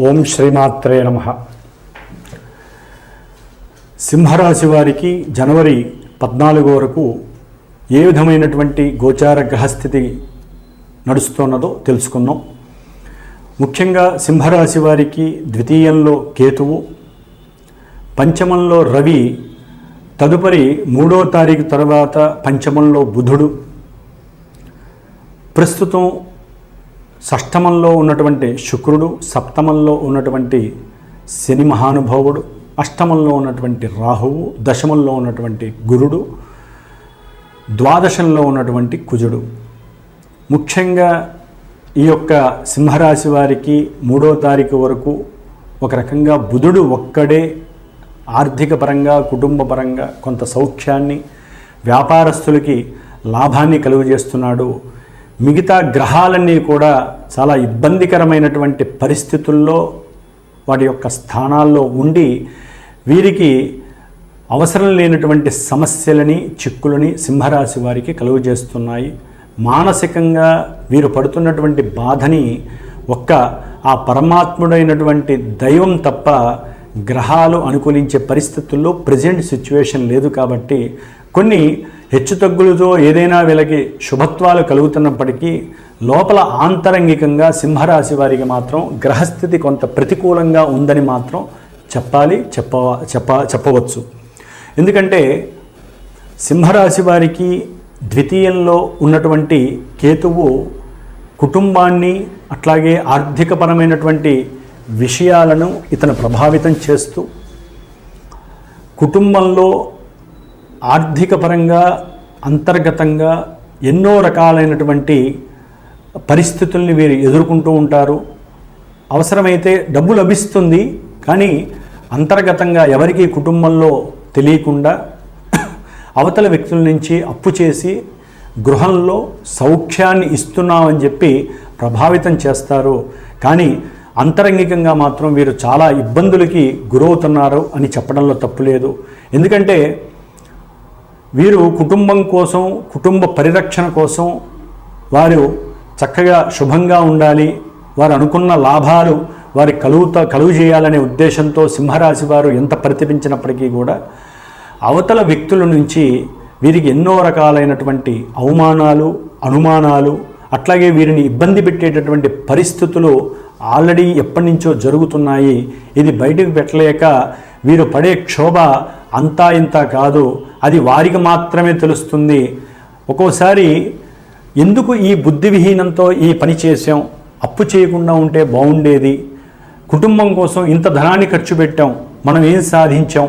ఓం శ్రీమాత్రే నమ. సింహరాశి వారికి జనవరి పద్నాలుగు వరకు ఏ విధమైనటువంటి గోచార గ్రహస్థితి నడుస్తున్నదో తెలుసుకుందాం. ముఖ్యంగా సింహరాశి వారికి ద్వితీయంలో కేతువు పంచమంలో రవి తదుపరి మూడో తారీఖు తర్వాత పంచమంలో బుధుడు. ప్రస్తుతం షష్టమంలో ఉన్నటువంటి శుక్రుడు సప్తమంలో ఉన్నటువంటి శని మహానుభావుడు అష్టమంలో ఉన్నటువంటి రాహువు దశమంలో ఉన్నటువంటి గురుడు ద్వాదశంలో ఉన్నటువంటి కుజుడు. ముఖ్యంగా ఈ యొక్క సింహరాశి వారికి మూడో తారీఖు వరకు ఒక రకంగా బుధుడు ఒక్కడే ఆర్థిక పరంగా కుటుంబ పరంగా కొంత సౌఖ్యాన్ని వ్యాపారస్తులకి లాభాన్ని కలుగజేస్తున్నాడు. మిగతా గ్రహాలన్నీ కూడా చాలా ఇబ్బందికరమైనటువంటి పరిస్థితుల్లో వాటి యొక్క స్థానాల్లో ఉండి వీరికి అవసరం లేనటువంటి సమస్యలని చిక్కులని సింహరాశి వారికి కలుగజేస్తున్నాయి మానసికంగా వీరు పడుతున్నటువంటి బాధని ఒక్క ఆ పరమాత్ముడైనటువంటి దైవం తప్ప గ్రహాలు అనుకూలించే పరిస్థితుల్లో ప్రజెంట్ సిచ్యువేషన్ లేదు కాబట్టి కొన్ని హెచ్చుతగ్గులతో ఏదైనా వీళ్ళకి శుభత్వాలు కలుగుతున్నప్పటికీ లోపల ఆంతరంగికంగా సింహరాశి వారికి మాత్రం గ్రహస్థితి కొంత ప్రతికూలంగా ఉందని మాత్రం చెప్పాలి చెప్ప చెప్ప చెప్పవచ్చు. ఎందుకంటే సింహరాశి వారికి ద్వితీయంలో ఉన్నటువంటి కేతువు కుటుంబాన్ని అట్లాగే ఆర్థికపరమైనటువంటి విషయాలను ఇతను ప్రభావితం చేస్తూ కుటుంబంలో ఆర్థికపరంగా అంతర్గతంగా ఎన్నో రకాలైనటువంటి పరిస్థితుల్ని వీరు ఎదుర్కొంటూ ఉంటారు. అవసరమైతే డబ్బు లభిస్తుంది కానీ అంతర్గతంగా ఎవరికి కుటుంబంలో తెలియకుండా అవతల వ్యక్తుల నుంచి అప్పు చేసి గృహంలో సౌఖ్యాన్ని ఇస్తున్నామని చెప్పి ప్రభావితం చేస్తారు. కానీ అంతరంగికంగా మాత్రం వీరు చాలా ఇబ్బందులకి గురవుతున్నారు అని చెప్పడంలో తప్పు లేదు. ఎందుకంటే వీరు కుటుంబం కోసం కుటుంబ పరిరక్షణ కోసం వారు చక్కగా శుభంగా ఉండాలి. వారు అనుకున్న లాభాలు వారి కలుగుత కలుగు చేయాలనే ఉద్దేశంతో సింహరాశి వారు ఎంత ప్రతిపించినప్పటికీ కూడా అవతల వ్యక్తుల నుంచి వీరికి ఎన్నో రకాలైనటువంటి అవమానాలు అనుమానాలు అట్లాగే వీరిని ఇబ్బంది పెట్టేటటువంటి పరిస్థితులు ఆల్రెడీ ఎప్పటి నుంచో జరుగుతున్నాయి. ఇది బయటకు పెట్టలేక వీరు పడే క్షోభ అంతా ఇంత కాదు. అది వారికి మాత్రమే తెలుస్తుంది. ఒక్కోసారి ఎందుకు ఈ బుద్ధి విహీనంతో ఈ పని చేసాం అప్పు చేయకుండా ఉంటే బాగుండేది. కుటుంబం కోసం ఇంత ధనాన్ని ఖర్చు పెట్టాం. మనం ఏం సాధించాం?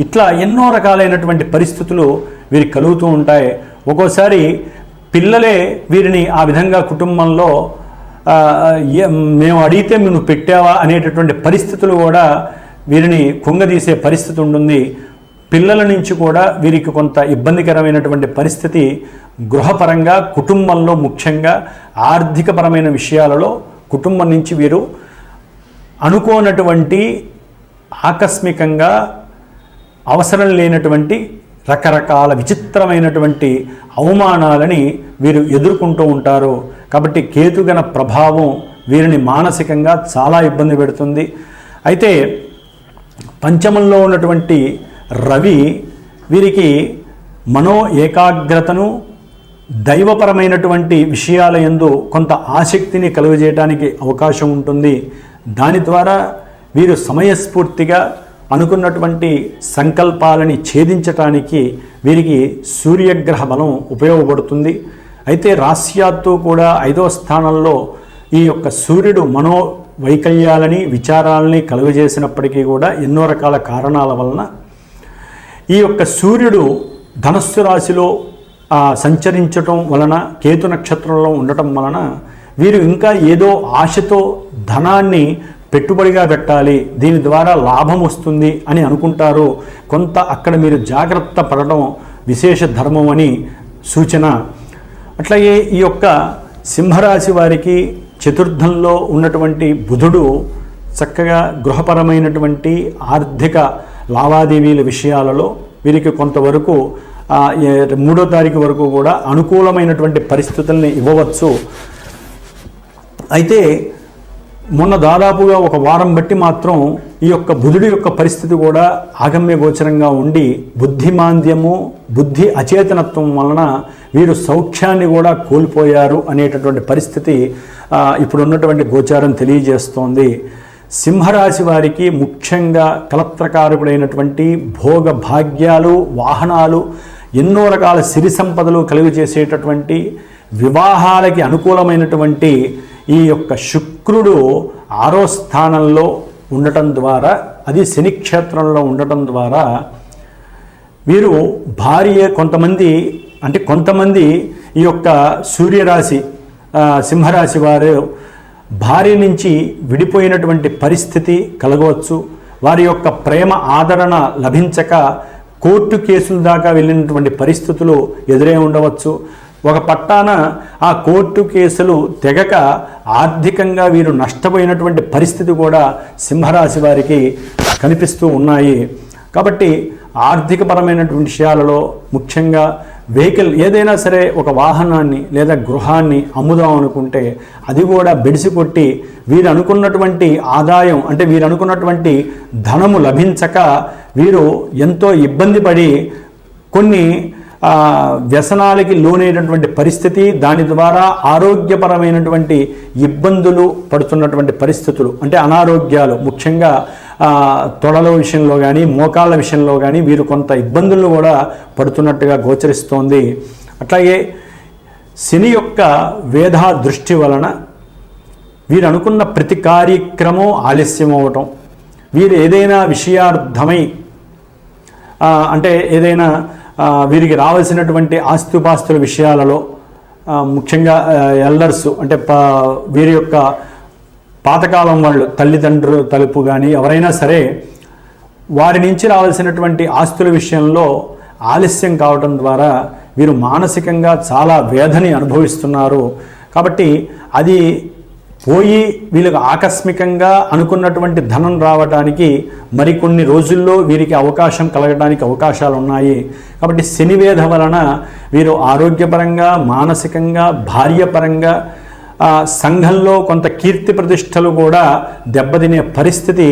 ఇట్లా ఎన్నో రకాలైనటువంటి పరిస్థితులు వీరికి కలుగుతూ ఉంటాయి. ఒక్కోసారి పిల్లలే వీరిని ఆ విధంగా కుటుంబంలో మేము అడిగితే నువ్వు పెట్టావా అనేటటువంటి పరిస్థితులు కూడా వీరిని కుంగదీసే పరిస్థితి ఉంటుంది. పిల్లల నుంచి కూడా వీరికి కొంత ఇబ్బందికరమైనటువంటి పరిస్థితి గృహపరంగా కుటుంబంలో ముఖ్యంగా ఆర్థికపరమైన విషయాలలో కుటుంబం నుంచి వీరు అనుకోనటువంటి ఆకస్మికంగా అవసరం లేనటువంటి రకరకాల విచిత్రమైనటువంటి అవమానాలని వీరు ఎదుర్కొంటూ ఉంటారు. కాబట్టి కేతుగన ప్రభావం వీరిని మానసికంగా చాలా ఇబ్బంది పెడుతుంది. అయితే పంచమంలో ఉన్నటువంటి రవి వీరికి మనో ఏకాగ్రతను దైవపరమైనటువంటి విషయాల యందు కొంత ఆసక్తిని కలుగజేయడానికి అవకాశం ఉంటుంది. దాని ద్వారా వీరు సమయస్ఫూర్తిగా అనుకున్నటువంటి సంకల్పాలని ఛేదించటానికి వీరికి సూర్యగ్రహ బలం ఉపయోగపడుతుంది. అయితే రాశ్యాత్తు కూడా ఐదవ స్థానంలో ఈ యొక్క సూర్యుడు మనో వైకల్యాలని విచారాలని కలుగజేసినప్పటికీ కూడా ఎన్నో రకాల కారణాల వలన ఈ యొక్క సూర్యుడు ధనస్సు రాశిలో సంచరించటం వలన కేతు నక్షత్రంలో ఉండటం వలన వీరు ఇంకా ఏదో ఆశతో ధనాన్ని పెట్టుబడిగా పెట్టాలి దీని ద్వారా లాభం వస్తుంది అని అనుకుంటారు. కొంత అక్కడ మీరు జాగ్రత్త పడటం విశేష ధర్మం అని సూచన అట్లాగే ఈ యొక్క సింహరాశి వారికి చతుర్థంలో ఉన్నటువంటి బుధుడు చక్కగా గృహపరమైనటువంటి ఆర్థిక లావాదేవీల విషయాలలో వీరికి కొంతవరకు మూడో తారీఖు వరకు కూడా అనుకూలమైనటువంటి పరిస్థితుల్ని ఇవ్వవచ్చు. అయితే మొన్న దాదాపుగా ఒక వారం బట్టి మాత్రం ఈ యొక్క బుధుడి యొక్క పరిస్థితి కూడా ఆగమ్య గోచరంగా ఉండి బుద్ధిమాంద్యము బుద్ధి అచేతనత్వం వలన వీరు సౌఖ్యాన్ని కూడా కోల్పోయారు అనేటటువంటి పరిస్థితి ఇప్పుడున్నటువంటి గోచారం తెలియజేస్తోంది. సింహరాశి వారికి ముఖ్యంగా కలత్రకారకుడైనటువంటి భోగ భాగ్యాలు వాహనాలు ఎన్నో రకాల సిరి సంపదలు కలుగు చేసేటటువంటి వివాహాలకి అనుకూలమైనటువంటి ఈ యొక్క శుక్రుడు ఆరో స్థానంలో ఉండటం ద్వారా అది శనిక్షేత్రంలో ఉండటం ద్వారా వీరు భార్య కొంతమంది అంటే కొంతమంది ఈ యొక్క సూర్యరాశి సింహరాశి వారు భార్య నుంచి విడిపోయినటువంటి పరిస్థితి కలగవచ్చు. వారి యొక్క ప్రేమ ఆదరణ లభించక కోర్టు కేసుల దాకా వెళ్ళినటువంటి పరిస్థితులు ఎదురై ఉండవచ్చు. ఒక పట్టాన ఆ కోర్టు కేసులు తెగక ఆర్థికంగా వీరు నష్టపోయినటువంటి పరిస్థితి కూడా సింహరాశి వారికి కనిపిస్తూ ఉన్నాయి. కాబట్టి ఆర్థికపరమైనటువంటి విషయాలలో ముఖ్యంగా వెహికల్ ఏదైనా సరే ఒక వాహనాన్ని లేదా గృహాన్ని అమ్ముదాం అనుకుంటే అది కూడా బెడిసి కొట్టి వీరు అనుకున్నటువంటి ఆదాయం అంటే వీరు అనుకున్నటువంటి ధనము లభించక వీరు ఎంతో ఇబ్బంది పడి కొన్ని వ్యసనాలకి లోనైనటువంటి పరిస్థితి దాని ద్వారా ఆరోగ్యపరమైనటువంటి ఇబ్బందులు పడుతున్నటువంటి పరిస్థితులు అంటే అనారోగ్యాలు ముఖ్యంగా తొడల విషయంలో కానీ మోకాళ్ళ విషయంలో కానీ వీరు కొంత ఇబ్బందులను కూడా పడుతున్నట్టుగా గోచరిస్తోంది. అట్లాగే శని యొక్క వేధా దృష్టి వలన వీరు అనుకున్న ప్రతి కార్యక్రమం ఆలస్యం అవ్వటం వీరు ఏదైనా విషయార్థమై అంటే ఏదైనా వీరికి రావాల్సినటువంటి ఆస్తిపాస్తుల విషయాలలో ముఖ్యంగా ఎల్డర్స్ అంటే పా వీరి యొక్క పాతకాలం వాళ్ళు తల్లిదండ్రులు తలుపు కానీ ఎవరైనా సరే వారి నుంచి రావాల్సినటువంటి ఆస్తుల విషయంలో ఆలస్యం కావడం ద్వారా వీరు మానసికంగా చాలా వేదని అనుభవిస్తున్నారు. కాబట్టి అది పోయి వీళ్ళకి ఆకస్మికంగా అనుకున్నటువంటి ధనం రావడానికి మరికొన్ని రోజుల్లో వీరికి అవకాశం కలగడానికి అవకాశాలు ఉన్నాయి కాబట్టి శనివేధ వలన వీరు ఆరోగ్యపరంగా మానసికంగా భార్యపరంగా సంఘంలో కొంత కీర్తి ప్రతిష్టలు కూడా దెబ్బతినే పరిస్థితి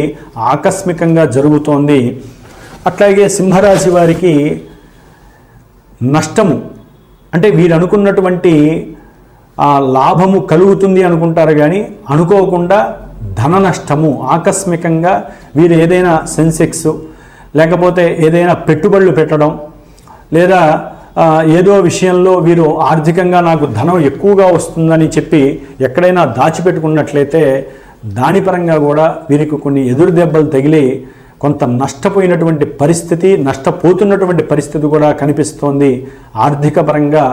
ఆకస్మికంగా జరుగుతోంది. అట్లాగే సింహరాశి వారికి నష్టము అంటే వీరు అనుకున్నటువంటి లాభము కలుగుతుంది అనుకుంటారు కానీ అనుకోకుండా ధన నష్టము ఆకస్మికంగా వీరు ఏదైనా సెన్సెక్స్ లేకపోతే ఏదైనా పెట్టుబడులు పెట్టడం లేదా ఏదో విషయంలో వీరు ఆర్థికంగా నాకు ధనం ఎక్కువగా వస్తుందని చెప్పి ఎక్కడైనా దాచిపెట్టుకున్నట్లయితే దాని పరంగా కూడా వీరికి కొన్ని ఎదురు దెబ్బలు తగిలి కొంత నష్టపోయినటువంటి పరిస్థితి నష్టపోతున్నటువంటి పరిస్థితి కూడా కనిపిస్తోంది. ఆర్థిక పరంగా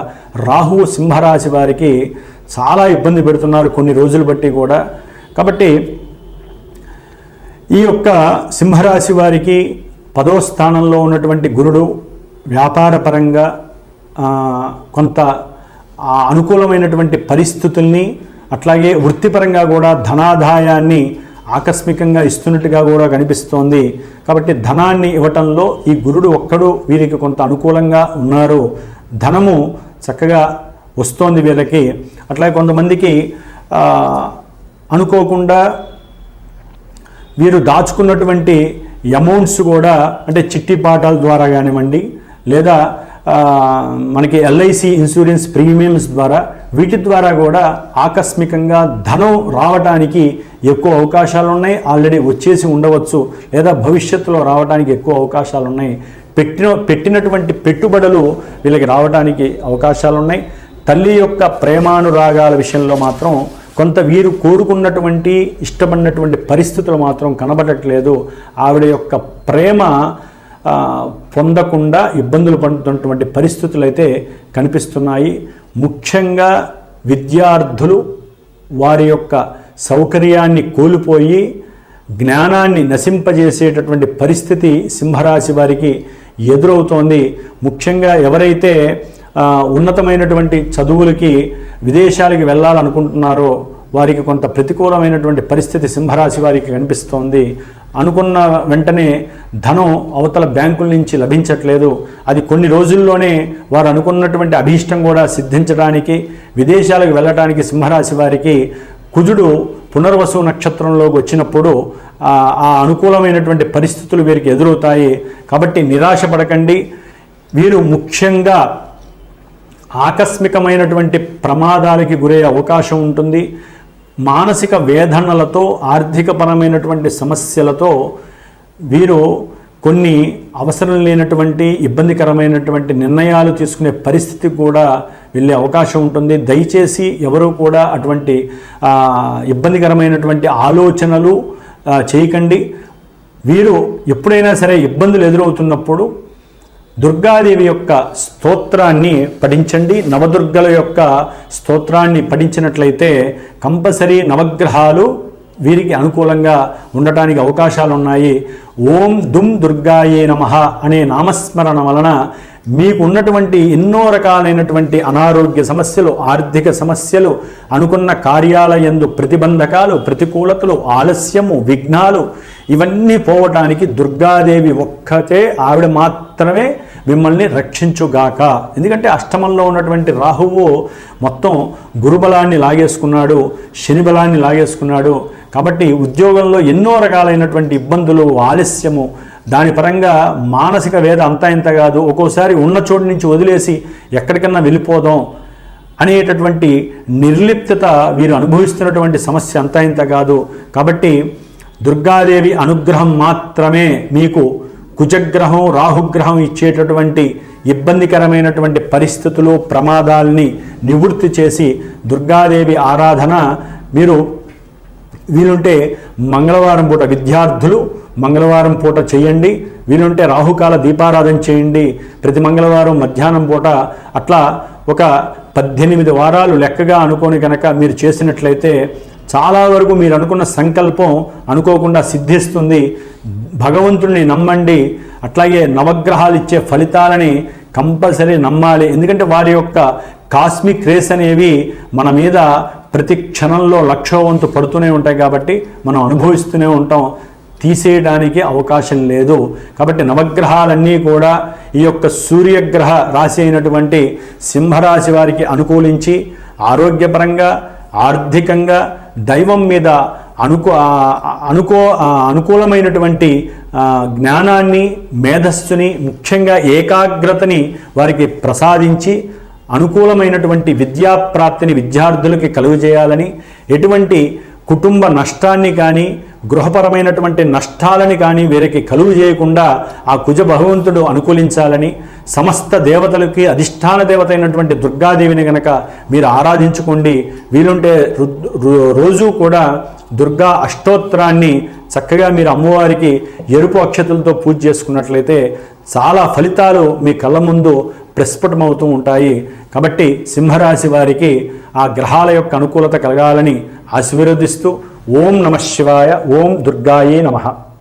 రాహువు సింహరాశి వారికి చాలా ఇబ్బంది పెడుతున్నారు కొన్ని రోజులు బట్టి కూడా. కాబట్టి ఈ యొక్క సింహరాశి వారికి పదో స్థానంలో ఉన్నటువంటి గురుడు వ్యాపారపరంగా కొంత అనుకూలమైనటువంటి పరిస్థితుల్ని అట్లాగే వృత్తిపరంగా కూడా ధనాదాయాన్ని ఆకస్మికంగా ఇస్తున్నట్టుగా కూడా కనిపిస్తోంది. కాబట్టి ధనాన్ని ఇవ్వటంలో ఈ గురుడు ఒక్కడు వీరికి కొంత అనుకూలంగా ఉన్నారు. ధనము చక్కగా వస్తోంది వీళ్ళకి. అట్లాగే కొంతమందికి అనుకోకుండా వీరు దాచుకున్నటువంటి అమౌంట్స్ కూడా అంటే చిట్టి పాఠాల ద్వారా కానివ్వండి లేదా మనకి ఎల్ఐసి ఇన్సూరెన్స్ ప్రీమియమ్స్ ద్వారా వీటి ద్వారా కూడా ఆకస్మికంగా ధనం రావడానికి ఎక్కువ అవకాశాలు ఉన్నాయి ఆల్రెడీ వచ్చేసి ఉండవచ్చు లేదా భవిష్యత్తులో రావడానికి ఎక్కువ అవకాశాలు ఉన్నాయి పెట్టిన పెట్టినటువంటి పెట్టుబడులు వీళ్ళకి రావడానికి అవకాశాలు ఉన్నాయి తల్లి యొక్క ప్రేమానురాగాల విషయంలో మాత్రం కొంత వీరు కోరుకున్నటువంటి ఇష్టపడినటువంటి పరిస్థితులు మాత్రం కనబడట్లేదు. ఆవిడ యొక్క ప్రేమ పొందకుండా ఇబ్బందులు పడుతున్నటువంటి పరిస్థితులు అయితే కనిపిస్తున్నాయి. ముఖ్యంగా విద్యార్థులు వారి యొక్క సౌకర్యాన్ని కోల్పోయి జ్ఞానాన్ని నశింపజేసేటటువంటి పరిస్థితి సింహరాశి వారికి ఎదురవుతోంది. ముఖ్యంగా ఎవరైతే ఉన్నతమైనటువంటి చదువులకి విదేశాలకి వెళ్ళాలనుకుంటున్నారో వారికి కొంత ప్రతికూలమైనటువంటి పరిస్థితి సింహరాశి వారికి కనిపిస్తోంది. అనుకున్న వెంటనే ధనం అవతల బ్యాంకుల నుంచి లభించట్లేదు. అది కొన్ని రోజుల్లోనే వారు అనుకున్నటువంటి అభీష్టం కూడా సిద్ధించడానికి విదేశాలకు వెళ్ళడానికి సింహరాశి వారికి కుజుడు పునర్వసు నక్షత్రంలోకి వచ్చినప్పుడు ఆ అనుకూలమైనటువంటి పరిస్థితులు వీరికి ఎదురవుతాయి. కాబట్టి నిరాశ పడకండి వీరు ముఖ్యంగా ఆకస్మికమైనటువంటి ప్రమాదాలకి గురయ్యే అవకాశం ఉంటుంది. మానసిక వేదనలతో ఆర్థికపరమైనటువంటి సమస్యలతో వీరు కొన్ని అవసరం లేనటువంటి ఇబ్బందికరమైనటువంటి నిర్ణయాలు తీసుకునే పరిస్థితి కూడా వెళ్ళే అవకాశం ఉంటుంది. దయచేసి ఎవరు కూడా అటువంటి ఇబ్బందికరమైనటువంటి ఆలోచనలు చేయకండి. వీరు ఎప్పుడైనా సరే ఇబ్బందులు ఎదురవుతున్నప్పుడు దుర్గాదేవి యొక్క స్తోత్రాన్ని పఠించండి. నవదుర్గల యొక్క స్తోత్రాన్ని పఠించినట్లయితే కంపల్సరీ నవగ్రహాలు వీరికి అనుకూలంగా ఉండటానికి అవకాశాలు ఉన్నాయి ఓం దుమ్ దుర్గాయే నమ అనే నామస్మరణ వలన మీకు ఉన్నటువంటి ఎన్నో రకాలైనటువంటి అనారోగ్య సమస్యలు ఆర్థిక సమస్యలు అనుకున్న కార్యాలయందు ప్రతిబంధకాలు ప్రతికూలతలు ఆలస్యము విఘ్నాలు ఇవన్నీ పోవటానికి దుర్గాదేవి ఒక్కతే ఆవిడ మాత్రమే మిమ్మల్ని రక్షించుగాక. ఎందుకంటే అష్టమంలో ఉన్నటువంటి రాహువు మొత్తం గురుబలాన్ని లాగేసుకున్నాడు శని బలాన్ని లాగేసుకున్నాడు. కాబట్టి ఉద్యోగంలో ఎన్నో రకాలైనటువంటి ఇబ్బందులు ఆలస్యము. దాని పరంగా మానసిక వేద అంతా ఇంత కాదు. ఒక్కోసారి ఉన్న చోటు నుంచి వదిలేసి ఎక్కడికన్నా వెళ్ళిపోదాం అనేటటువంటి నిర్లిప్తత వీరు అనుభవిస్తున్నటువంటి సమస్య అంతా ఇంత కాదు. కాబట్టి దుర్గాదేవి అనుగ్రహం మాత్రమే మీకు కుజగ్రహం రాహుగ్రహం ఇచ్చేటటువంటి ఇబ్బందికరమైనటువంటి పరిస్థితులు ప్రమాదాల్ని నివృత్తి చేసి దుర్గాదేవి ఆరాధన మీరు వీలుంటే మంగళవారం పూట విద్యార్థులు మంగళవారం పూట చేయండి. వీలుంటే రాహుకాల దీపారాధన చేయండి. ప్రతి మంగళవారం మధ్యాహ్నం పూట అట్లా ఒక పద్దెనిమిది వారాలు లెక్కగా అనుకోని కనుక మీరు చేసినట్లయితే చాలా వరకు మీరు అనుకున్న సంకల్పం అనుకోకుండా సిద్ధిస్తుంది. భగవంతుడిని నమ్మండి. అట్లాగే నవగ్రహాలు ఇచ్చే ఫలితాలని కంపల్సరీ నమ్మాలి. ఎందుకంటే వారి యొక్క కాస్మిక్ రేస్ అనేవి మన మీద ప్రతి క్షణంలో లక్షో వంతు పడుతూనే ఉంటాయి కాబట్టి మనం అనుభవిస్తూనే ఉంటాం. తీసేయడానికి అవకాశం లేదు. కాబట్టి నవగ్రహాలన్నీ కూడా ఈ యొక్క సూర్యగ్రహ రాశి అయినటువంటి సింహరాశి వారికి అనుకూలించి ఆరోగ్యపరంగా ఆర్థికంగా దైవం మీద అనుకూ అనుకో అనుకూలమైనటువంటి జ్ఞానాన్ని మేధస్సుని ముఖ్యంగా ఏకాగ్రతని వారికి ప్రసాదించి అనుకూలమైనటువంటి విద్యాప్రాప్తిని విద్యార్థులకి కలుగజేయాలని ఎటువంటి కుటుంబ నష్టాన్ని కానీ గృహపరమైనటువంటి నష్టాలని కానీ వీరికి కలుగు చేయకుండా ఆ కుజ భగవంతుడు అనుకూలించాలని సమస్త దేవతలకి అధిష్టాన దేవత అయినటువంటి దుర్గాదేవిని గనక మీరు ఆరాధించుకోండి. వీలుంటే రోజు కూడా దుర్గా అష్టోత్తరాన్ని చక్కగా మీరు అమ్మవారికి ఎరుపు అక్షతలతో పూజ చేసుకున్నట్లయితే చాలా ఫలితాలు మీ కళ్ళ ముందు ప్రస్ఫుటమవుతూ ఉంటాయి. కాబట్టి సింహరాశి వారికి ఆ గ్రహాల యొక్క అనుకూలత కలగాలని ఆశీర్వదిస్తూ ఓం నమ శివాయ ఓం దుర్గాయే నమ.